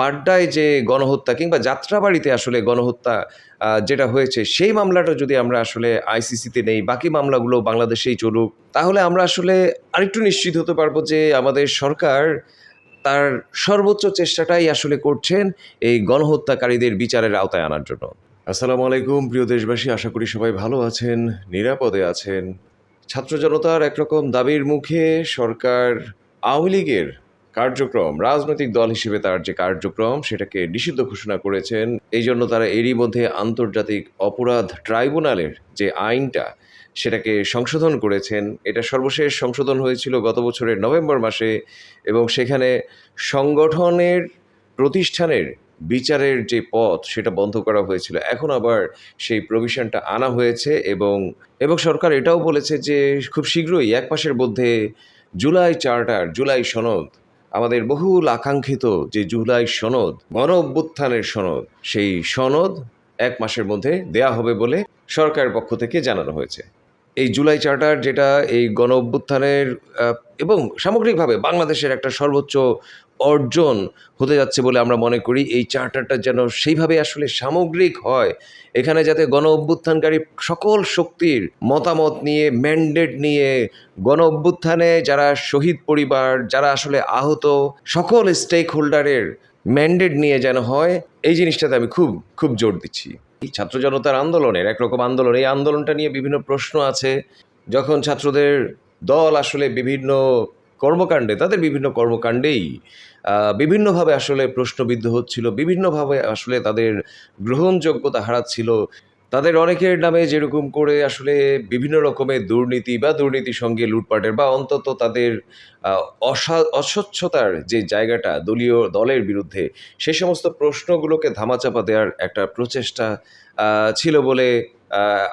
বাড্ডায় যে গণহত্যা কিংবা যাত্রাবাড়িতে আসলে গণহত্যা যেটা হয়েছে, সেই মামলাটা যদি আমরা আসলে আইসিসিতে নেই, বাকি মামলাগুলো বাংলাদেশেই চলুক, তাহলে আমরা আসলে আরেকটু নিশ্চিত হতে পারব যে আমাদের সরকার তার সর্বোচ্চ চেষ্টাটাই আসলে করছেন এই গণহত্যাকারীদের বিচারের আওতায় আনার জন্য। আসসালামু আলাইকুম, প্রিয় দেশবাসী, আশা করি সবাই ভালো আছেন, নিরাপদে আছেন। ছাত্র জনতার একরকম দাবির মুখে সরকার আওয়ামী লীগের কার্যক্রম, রাজনৈতিক দল হিসেবে তার যে কার্যক্রম, সেটাকে নিষিদ্ধ ঘোষণা করেছেন। এই জন্য তারা এরই মধ্যে আন্তর্জাতিক অপরাধ ট্রাইব্যুনালের যে আইনটা, সেটাকে সংশোধন করেছেন। এটা সর্বশেষ সংশোধন হয়েছিল গত বছরের নভেম্বর মাসে এবং সেখানে সংগঠনের প্রতিষ্ঠানের বিচারের যে পথ, সেটা বন্ধ করা হয়েছিল। এখন আবার সেই প্রভিশনটা আনা হয়েছে এবং এবং সরকার এটাও বলেছে যে খুব শীঘ্রই, এক মাসের মধ্যে জুলাই চার্টার, জুলাই সনদ আমাদের বহুল আকাঙ্ক্ষিত যে জুলাই সনদ গণ অভ্যুত্থানের সনদ, সেই সনদ এক মাসের মধ্যে দেয়া হবে বলে সরকারের পক্ষ থেকে জানানো হয়েছে। এই জুলাই চার্টার যেটা এই গণ অভ্যুত্থানের এবং সামগ্রিকভাবে বাংলাদেশের একটা সর্বোচ্চ অর্জন হতে যাচ্ছে বলে আমরা মনে করি। এই চার্টারটা যেন সেইভাবে আসলে সামগ্রিক হয়। এখানে যাতে গণ অভ্যুত্থানকারী সকল শক্তির মতামত নিয়ে ম্যান্ডেট নিয়ে, গণ অভ্যুত্থানে যারা শহীদ পরিবার, যারা আসলে আহত, সকল স্টেক হোল্ডারের ম্যান্ডেট নিয়ে যেন হয়, এই জিনিসটাতে আমি খুব খুব জোর দিচ্ছি। ছাত্র জনতার আন্দোলনের, একরকম আন্দোলন, এই আন্দোলনটা নিয়ে বিভিন্ন প্রশ্ন আছে। যখন ছাত্রদের দল আসলে বিভিন্ন কর্মকাণ্ডে, তাদের বিভিন্ন কর্মকাণ্ডেই বিভিন্নভাবে আসলে প্রশ্নবিদ্ধ হচ্ছিল, বিভিন্নভাবে আসলে তাদের গ্রহণযোগ্যতা হারাচ্ছিল। তাদের অনেকের নামে যেরকম করে আসলে বিভিন্ন রকমের দুর্নীতি বা দুর্নীতির সঙ্গে লুটপাটের বা অন্তত তাদের অসা- অস্বচ্ছতার যে জায়গাটা দলীয় দলের বিরুদ্ধে সেই সমস্ত প্রশ্নগুলোকে ধামাচাপা দেওয়ার একটা প্রচেষ্টা ছিল বলে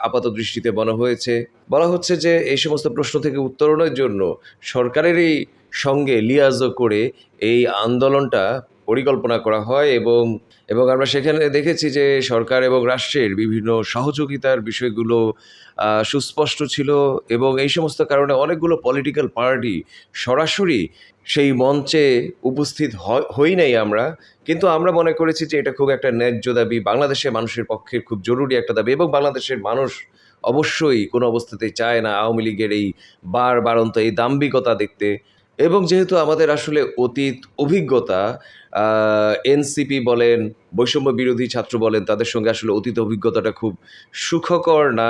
আপাত দৃষ্টিতে মনে হয়েছে। বলা হচ্ছে যে এই সমস্ত প্রশ্ন থেকে উত্তরণের জন্য সরকারেরই সঙ্গে লিয়াজো করে এই আন্দোলনটা পরিকল্পনা করা হয় এবং এবং আমরা সেখানে দেখেছি যে সরকার এবং রাষ্ট্রের বিভিন্ন সহযোগিতার বিষয়গুলো সুস্পষ্ট ছিল এবং এই সমস্ত কারণে অনেকগুলো পলিটিক্যাল পার্টি সরাসরি সেই মঞ্চে উপস্থিত হই নাই আমরা, কিন্তু আমরা মনে করেছি যে এটা খুব একটা ন্যায্য দাবি। বাংলাদেশের মানুষের পক্ষে খুব জরুরি একটা দাবি এবং বাংলাদেশের মানুষ অবশ্যই কোনো অবস্থাতেই চায় না আওয়ামী লীগের এই বার বারন্ত এই দাম্ভিকতা দেখতে। এবং যেহেতু আমাদের আসলে অতীত অভিজ্ঞতা এনসিপি বলেন, বৈষম্য বিরোধী ছাত্র বলেন, তাদের সঙ্গে আসলে অতীত অভিজ্ঞতাটা খুব সুখকর না।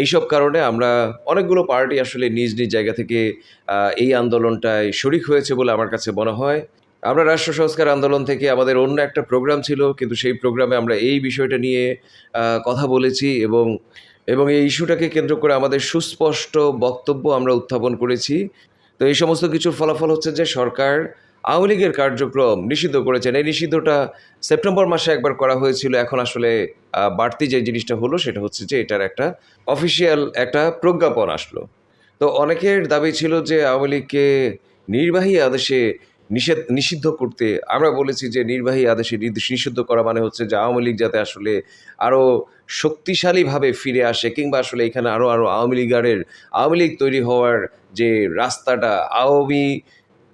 এইসব কারণে আমরা অনেকগুলো পার্টি আসলে নিজ নিজ জায়গা থেকে এই আন্দোলনটায় শরিক হয়েছে বলে আমার কাছে মনে হয়। আমরা রাষ্ট্র সংস্কার আন্দোলন থেকে আমাদের অন্য একটা প্রোগ্রাম ছিল, কিন্তু সেই প্রোগ্রামে আমরা এই বিষয়টা নিয়ে কথা বলেছি এবং এবং এই ইস্যুটাকে কেন্দ্র করে আমাদের সুস্পষ্ট বক্তব্য আমরা উত্থাপন করেছি। তো এই সমস্ত কিছুর ফলাফল হচ্ছে যে সরকার আওয়ামী লীগের কার্যক্রম নিষিদ্ধ করেছেন। এই নিষিদ্ধটা সেপ্টেম্বর মাসে একবার করা হয়েছিল। এখন আসলে বাড়তি যে জিনিসটা হলো, সেটা হচ্ছে যে এটার একটা অফিসিয়াল একটা প্রজ্ঞাপন আসলো। তো অনেকের দাবি ছিল যে আওয়ামী লীগকে নির্বাহী আদেশে নিষেধ, নিষিদ্ধ করতে, আমরা বলেছি যে নির্বাহী আদেশে নিষিদ্ধ করা মানে হচ্ছে যে আওয়ামী লীগ যাতে আসলে আরও শক্তিশালীভাবে ফিরে আসে কিংবা আসলে এখানে আরও আরও আওয়ামী লীগারের আওয়ামী লীগ তৈরি হওয়ার যে রাস্তাটা, আওয়ামী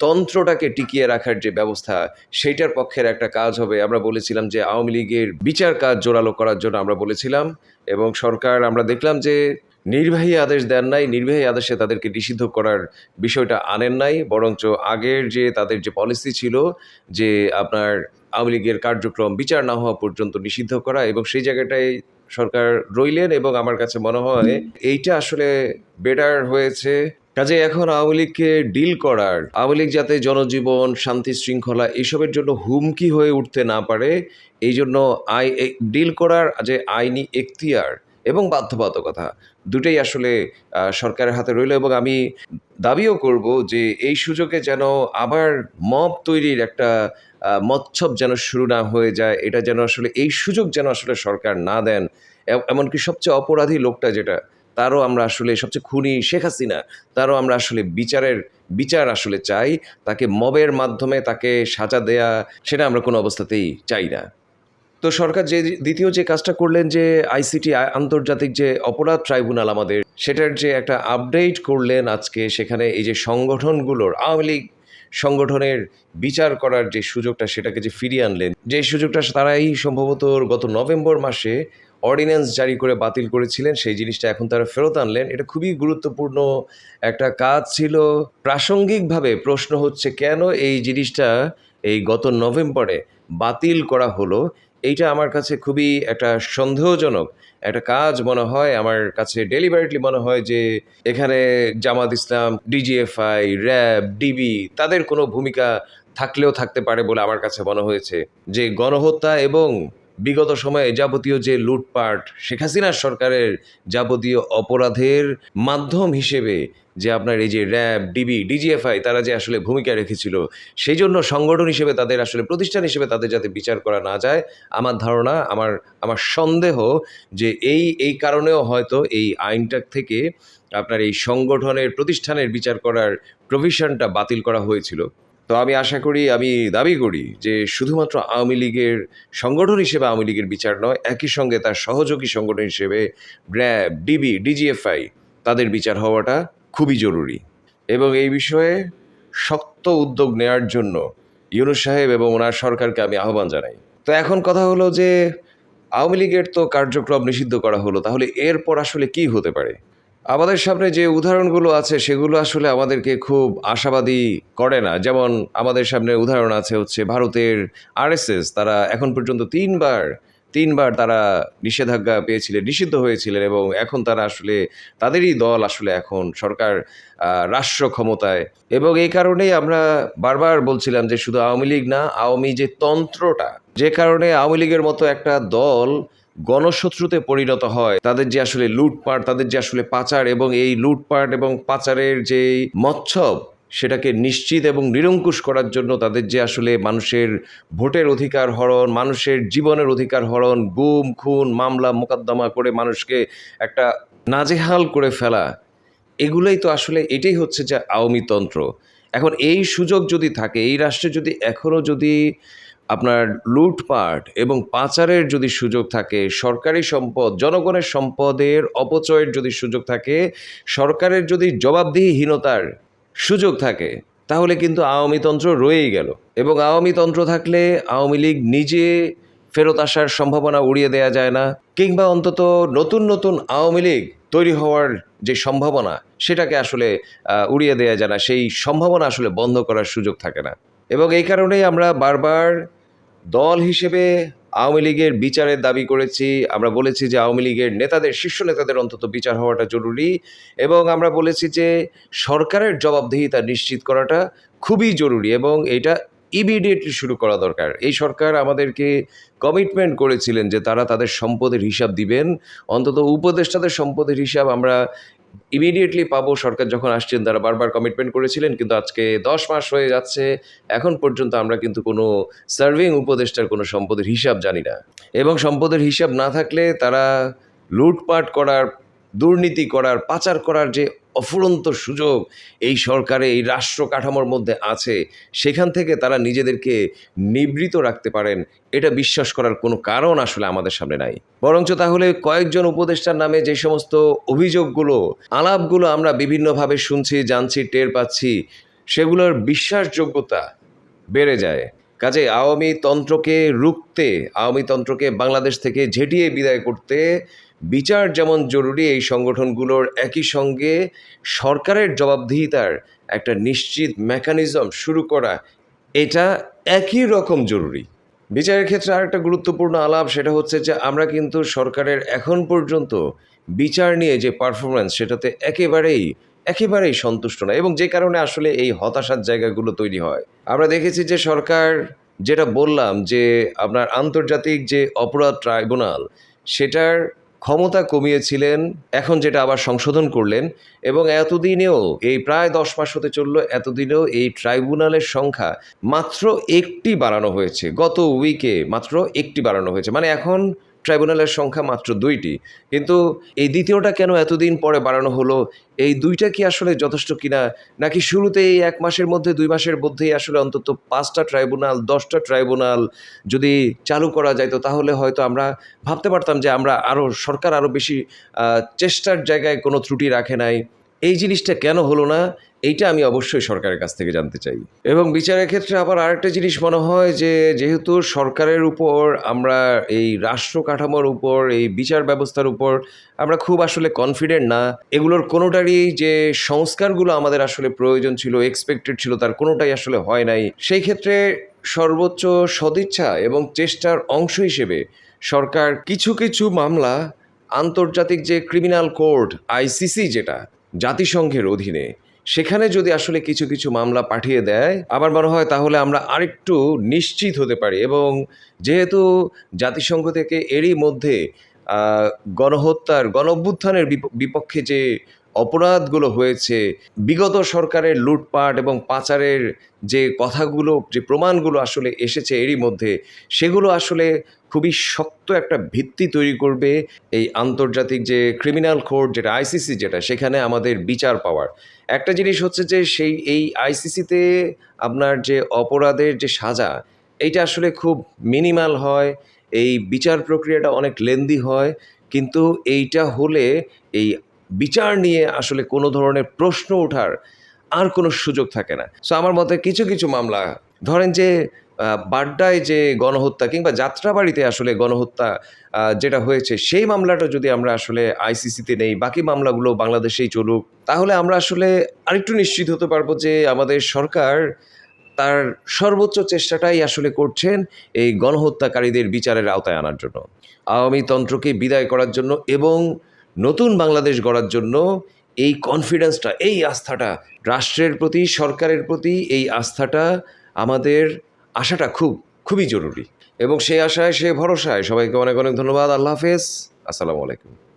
তন্ত্রটাকে টিকিয়ে রাখার যে ব্যবস্থা, সেইটার পক্ষের একটা কাজ হবে। আমরা বলেছিলাম যে আওয়ামী লীগের বিচার কাজ জোরালো করার জন্য আমরা বলেছিলাম এবং সরকার, আমরা দেখলাম যে নির্বাহী আদেশ দেন নাই, নির্বাহী আদেশে তাদেরকে নিষিদ্ধ করার বিষয়টা আনেন নাই, বরঞ্চ আগের যে তাদের যে পলিসি ছিল যে আপনার আওয়ামী লীগের কার্যক্রম বিচার না হওয়া পর্যন্ত নিষিদ্ধ করা এবং সেই জায়গাটায় সরকার রইলেন এবং আমার কাছে মনে হয় এইটা আসলে বেটার হয়েছে। কাজে এখন আওয়ামী লীগকে ডিল করার, আওয়ামী লীগ যাতে জনজীবন, শান্তি, শৃঙ্খলা এইসবের জন্য হুমকি হয়ে উঠতে না পারে, এই জন্য আই ডিল করার যে আইনি এখতিয়ার এবং বাধ্যবাধকতা দুটোই আসলে সরকারের হাতে রইল এবং আমি দাবিও করব যে এই সুযোগে যেন আবার মব তৈরির একটা মচ্ছব যেন শুরু না হয়ে যায়, এটা যেন আসলে, এই সুযোগ যেন আসলে সরকার না দেন এমনকি সবচেয়ে অপরাধী লোকটা যেটা তারও আমরা আসলে সবচেয়ে খুনি শেখ হাসিনা, তারও আমরা আসলে বিচারের, বিচার আসলে চাই, তাকে মবের মাধ্যমে তাকে সাজা দেয়া, সেটা আমরা কোনো অবস্থাতেই চাই না। তো সরকার যে দ্বিতীয় যে কাজটা করলেন যে আইসিটি আন্তর্জাতিক যে অপরাধ ট্রাইব্যুনাল আমাদের, সেটার যে একটা আপডেট করলেন আজকে, সেখানে এই যে সংগঠনগুলোর, আওয়ামী লীগ সংগঠনের বিচার করার যে সুযোগটা, সেটাকে যে ফিরিয়ে আনলেন, যে সুযোগটা তারাই সম্ভবত গত নভেম্বর মাসে অর্ডিন্যান্স জারি করে বাতিল করেছিলেন, সেই জিনিসটা এখন তারা ফেরত আনলেন। এটা খুবই গুরুত্বপূর্ণ একটা কাজ ছিল। প্রাসঙ্গিকভাবে প্রশ্ন হচ্ছে, কেন এই জিনিসটা এই গত নভেম্বরে বাতিল করা হলো? এইটা আমার কাছে খুবই একটা সন্দেহজনক। একটা কাজ মনে হয়, আমার কাছে ডেলিভারেটলি মনে হয় যে, এখানে Jamaat Islam DGFI RAB DB তাদের কোনো ভূমিকা থাকলেও থাকতে পারে বলে আমার কাছে মনে হয়েছে। যে গণহত্যা এবং বিগত সময়ে যাবতীয় যে লুটপাট শেখ হাসিনার সরকারের যাবতীয় অপরাধের মাধ্যম হিসেবে যে আপনার এই যে র্যাব, ডিবি, ডিজিএফআই তারা যে আসলে ভূমিকা রেখেছিল, সেই জন্য সংগঠন হিসেবে তাদের আসলে প্রতিষ্ঠান হিসেবে তাদের যাতে বিচার করা না যায়, আমার ধারণা, আমার আমার সন্দেহ যে এই এই কারণেও হয়তো এই আইনটা থেকে আপনার এই সংগঠনের প্রতিষ্ঠানের বিচার করার প্রভিশনটা বাতিল করা হয়েছিল। তো আমি আশা করি, আমি দাবি করি যে শুধুমাত্র আওয়ামী লীগের সংগঠন হিসেবে আওয়ামী লীগের বিচার নয়, একই সঙ্গে তার সহযোগী সংগঠন হিসেবে র্যাব ডিবি, ডিজিএফআই তাদের বিচার হওয়াটা খুবই জরুরি। এবং এই বিষয়ে শক্ত উদ্যোগ নেয়ার জন্য ইউনুস সাহেব এবং ওনার সরকারকে আমি আহ্বান জানাই। তো এখন কথা হলো যে, আওয়ামী লীগের তো কার্যক্রম নিষিদ্ধ করা হলো, তাহলে এরপর আসলে কি হতে পারে? আমাদের সামনে যে উদাহরণগুলো আছে, সেগুলো আসলে আমাদেরকে খুব আশাবাদী করে না। যেমন আমাদের সামনে উদাহরণ আছে হচ্ছে ভারতের আরএসএস, তারা এখন পর্যন্ত তিনবার তিনবার তারা নিষেধাজ্ঞা পেয়েছিলেন, নিষিদ্ধ হয়েছিলেন এবং এখন তারা আসলে তাদেরই দল আসলে এখন সরকার রাষ্ট্র ক্ষমতায়। এবং এই কারণেই আমরা বারবার বলছিলাম যে শুধু আওয়ামী লীগ না, আওয়ামী যে তন্ত্রটা, যে কারণে আওয়ামী লীগের মতো একটা দল গণশত্রুতে পরিণত হয়, তাদের যে আসলে লুটপাট, তাদের যে আসলে পাচার এবং এই লুটপাট এবং পাচারের যে মচ্ছব সেটাকে নিশ্চিত এবং নিরঙ্কুশ করার জন্য তাদের যে আসলে মানুষের ভোটের অধিকার হরণ, মানুষের জীবনের অধিকার হরণ, গুম, খুন, মামলা, মোকদ্দমা করে মানুষকে একটা নাজেহাল করে ফেলা, এগুলোই তো আসলে এটাই হচ্ছে যে আওয়ামী তন্ত্র। এখন এই সুযোগ যদি থাকে, এই রাষ্ট্রে যদি এখনও যদি আপনার লুটপাট এবং পাচারের যদি সুযোগ থাকে, সরকারি সম্পদ, জনগণের সম্পদের অপচয়ের যদি সুযোগ থাকে, সরকারের যদি জবাবদিহিহীনতার সুযোগ থাকে, তাহলে কিন্তু আওয়ামী তন্ত্র রয়েই গেল। এবং আওয়ামী তন্ত্র থাকলে আওয়ামী লীগ নিজে ফেরত আসার সম্ভাবনা উড়িয়ে দেওয়া যায় না, কিংবা অন্তত নতুন নতুন আওয়ামী লীগ তৈরি হওয়ার যে সম্ভাবনা, সেটাকে আসলে উড়িয়ে দেওয়া যায় না। সেই সম্ভাবনা আসলে বন্ধ করার সুযোগ থাকে না। এবং এই কারণেই আমরা বারবার দল হিসেবে আওয়ামী লীগের বিচারের দাবি করেছি। আমরা বলেছি যে আওয়ামী লীগের নেতাদের, শীর্ষ নেতাদের অন্তত বিচার হওয়াটা জরুরি এবং আমরা বলেছি যে সরকারের জবাবদিহিতা নিশ্চিত করাটা খুবই জরুরি এবং এটা ইমিডিয়েটলি শুরু করা দরকার। এই সরকার আমাদেরকে কমিটমেন্ট করেছিলেন যে তারা তাদের সম্পদের হিসাব দিবেন। অন্তত উপদেষ্টাদের সম্পদের হিসাব আমরা ইমিডিয়েটলি পাবো, সরকার যখন আসছেন, তারা বারবার কমিটমেন্ট করেছিলেন, কিন্তু আজকে দশ মাস হয়ে যাচ্ছে, এখন পর্যন্ত আমরা কিন্তু কোনো সার্ভিং উপদেষ্টার কোনো সম্পদের হিসাব জানি না। এবং সম্পদের হিসাব না থাকলে তারা লুটপাট করার, দুর্নীতি করার, পাচার করার যে অফুরন্ত সুযোগ এই সরকারে, এই রাষ্ট্র কাঠামোর মধ্যে আছে। সেখান থেকে তারা নিজেদেরকে নিবৃত রাখতে পারেন। এটা বিশ্বাস করার কোনো কারণ আসলে আমাদের সামনে নাই। বরঞ্চ তাহলে কয়েকজন উপদেষ্টার নামে যে সমস্ত অভিযোগগুলো, আলাপগুলো আমরা বিভিন্নভাবে শুনছি, জানছি, টের পাচ্ছি, সেগুলোর বিশ্বাসযোগ্যতা বেড়ে যায়। কাজে আওয়ামী তন্ত্রকে রুখতে, আওয়ামী তন্ত্রকে বাংলাদেশ থেকে ঝেঁটিয়ে বিদায় করতে বিচার যেমন জরুরি, এই সংগঠনগুলোর একই সঙ্গে সরকারের জবাবদিহিতার একটা নিশ্চিত মেকানিজম শুরু করা, এটা একই রকম জরুরি। বিচারের ক্ষেত্রে আরেকটা গুরুত্বপূর্ণ আলাপ সেটা হচ্ছে যে, আমরা কিন্তু সরকারের এখন পর্যন্ত বিচার নিয়ে যে পারফরমেন্স সেটাতে একেবারেই একেবারেই সন্তুষ্ট না এবং যে কারণে আসলে এই হতাশার জায়গাগুলো তৈরি হয়। আমরা দেখেছি যে সরকার যেটা বললাম যে, আপনার আন্তর্জাতিক যে অপরাধ ট্রাইব্যুনাল, সেটার ক্ষমতা কমিয়েছিলেন, এখন যেটা আবার সংশোধন করলেন এবং এতদিনেও এই প্রায় দশ মাস হতে চলল, এতদিনেও এই ট্রাইব্যুনালের সংখ্যা মাত্র একটি বাড়ানো হয়েছে। গত উইকে মাত্র একটি বাড়ানো হয়েছে। মানে এখন ট্রাইব্যুনালের সংখ্যা মাত্র দুইটি। কিন্তু এই দ্বিতীয়টা কেন এতদিন পরে বাড়ানো হলো? এই দুইটা কি আসলে যথেষ্ট কিনা? নাকি শুরুতে এই এক মাসের মধ্যে, দুই মাসের মধ্যেই আসলে অন্তত পাঁচটা ট্রাইব্যুনাল, দশটা ট্রাইব্যুনাল যদি চালু করা যাইতো, তাহলে হয়তো আমরা ভাবতে পারতাম যে আমরা আরও সরকার আরও বেশি চেষ্টার জায়গায় কোনো ত্রুটি রাখে নাই। এই জিনিসটা কেন হলো না? এইটা আমি অবশ্যই সরকারের কাছ থেকে জানতে চাই। এবং বিচারের ক্ষেত্রে আবার আরেকটা জিনিস মনে হয় যে, যেহেতু সরকারের উপর আমরা এই রাষ্ট্র কাঠামোর উপর, এই বিচার ব্যবস্থার উপর আমরা খুব আসলে কনফিডেন্ট না, এগুলোর কোনোটারই যে সংস্কারগুলো আমাদের আসলে প্রয়োজন ছিল এক্সপেক্টেড ছিল, তার কোনোটাই আসলে হয় নাই। সেই ক্ষেত্রে সর্বোচ্চ সদিচ্ছা এবং চেষ্টার অংশ হিসেবে সরকার কিছু কিছু মামলা, আন্তর্জাতিক যে ক্রিমিনাল কোর্ট আইসিসি যেটা, জাতিসংঘের অধীনে সেখানে যদি আসলে কিছু কিছু মামলা পাঠিয়ে দেয়, আবার মনে হয় তাহলে আমরা আরেকটু নিশ্চিত হতে পারি এবং যেহেতু জাতিসংঘ থেকে এরই মধ্যে গণহত্যার গণ অভ্যুত্থানের বিপ- বিপক্ষে যে অপরাধগুলো হয়েছে। বিগত সরকারের লুটপাট এবং পাচারের যে কথাগুলো, যে প্রমাণগুলো আসলে এসেছে এরই মধ্যে, সেগুলো আসলে খুবই শক্ত একটা ভিত্তি তৈরি করবে এই আন্তর্জাতিক যে ক্রিমিনাল কোর্ট, যেটা আইসিসি যেটা, সেখানে আমাদের বিচার পাওয়ার। একটা জিনিস হচ্ছে যে সেই, এই আইসিসিতে আপনার যে অপরাধের যে সাজা, এইটা আসলে খুব মিনিমাল হয়, এই বিচার প্রক্রিয়াটা অনেক লেন্দি হয়, কিন্তু এইটা হলে এই বিচার নিয়ে আসলে কোনো ধরনের প্রশ্ন ওঠার আর কোনো সুযোগ থাকে না। সো আমার মতে কিছু কিছু মামলা, ধরেন যে বাড্ডায় যে গণহত্যা কিংবা যাত্রাবাড়িতে আসলে গণহত্যা যেটা হয়েছে, সেই মামলাটা যদি আমরা আসলে আইসিসিতে নেই, বাকি মামলাগুলো বাংলাদেশেই চলুক, তাহলে আমরা আসলে আরেকটু নিশ্চিত হতে পারব যে, আমাদের সরকার তার সর্বোচ্চ চেষ্টাটাই আসলে করছেন এই গণহত্যাকারীদের বিচারের আওতায় আনার জন্য। আওয়ামী তন্ত্রকে বিদায় করার জন্য এবং নতুন বাংলাদেশ গড়ার জন্য এই কনফিডেন্সটা এই আস্থাটা, রাষ্ট্রের প্রতি, সরকারের প্রতি এই আস্থাটা আমাদের আশাটা খুব, খুবই জরুরি। এবং সেই আশায় সে ভরসায় সবাইকে অনেক অনেক ধন্যবাদ। আল্লাহ হাফেজ। আসসালামু আলাইকুম।